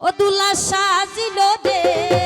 ও দুলা সাজিল রে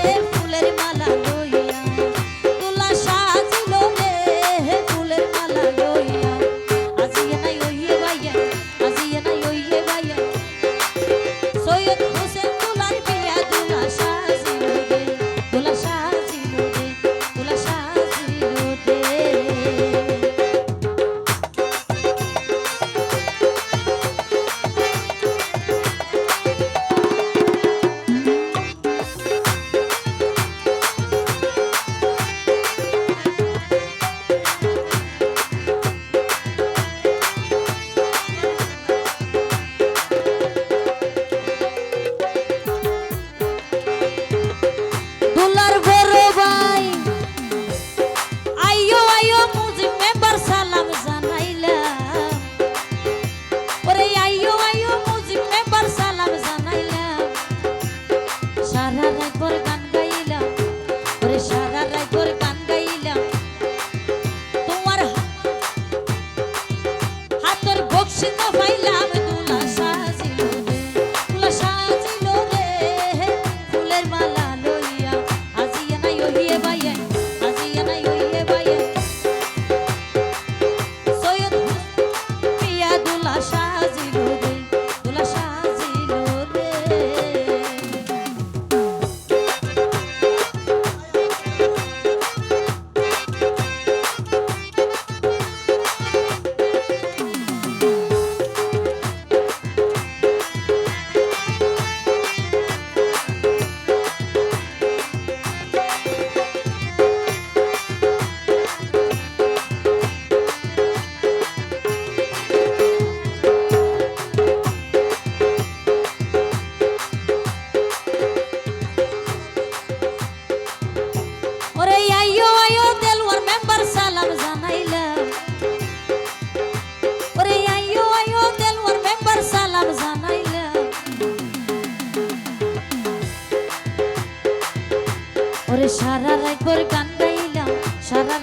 ওরে সারা রাত ভর গান গাইলাম সারা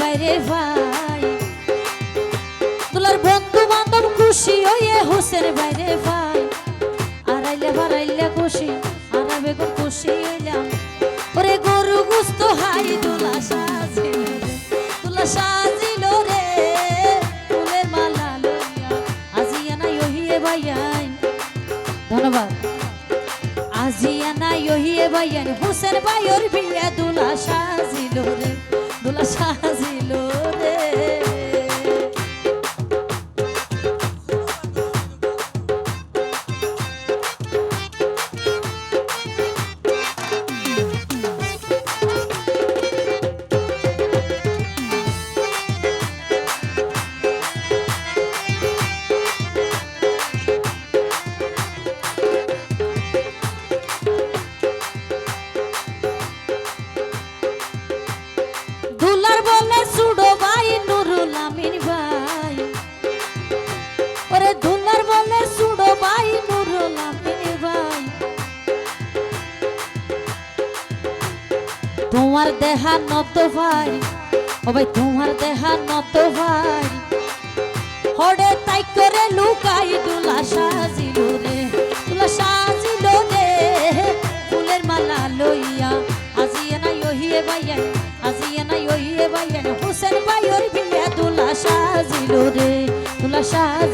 বাইরে ভাই। দুলার বন্ধু বান্ধব খুশি হয়ে হোসেন বাইরে ভাই। আড়াইলে বাড়াইলে খুশি, আনা বেগুন খুশি হইলাম। ওরে গরু গুস্ত হাই, দুলা সাজিল দুলা সাজিল রে ফুলের মালা লইয়া। আজিয়া নাই ওহিয়ে ভাইয়াই ধন্যবাদ। আজিয়া নাই ওহিয়ে ভাইয়ান। হোসেন ভাইয়ের বিয়া দুলা সাজিল রে। দুলা সাজিল ওরে দুলার বলে সুডো ভাই ভাই। তোমার দেহা নত ভাই, ও ভাই, তোমার দেহা নত ভাই। হড়ে তাই করে লুকাই, দুলা সাজিল রে, দুলা সাজিল রে। ফুলের মালা লইয়া, আজিয়ে নাই ওহিয়ে বাইয়া আজিয়ে নাই ওহিয়ে বাইয়া হোসেন ভাইয়ের বিয়া, দুলা সাজিল রে, দুলা সাজিল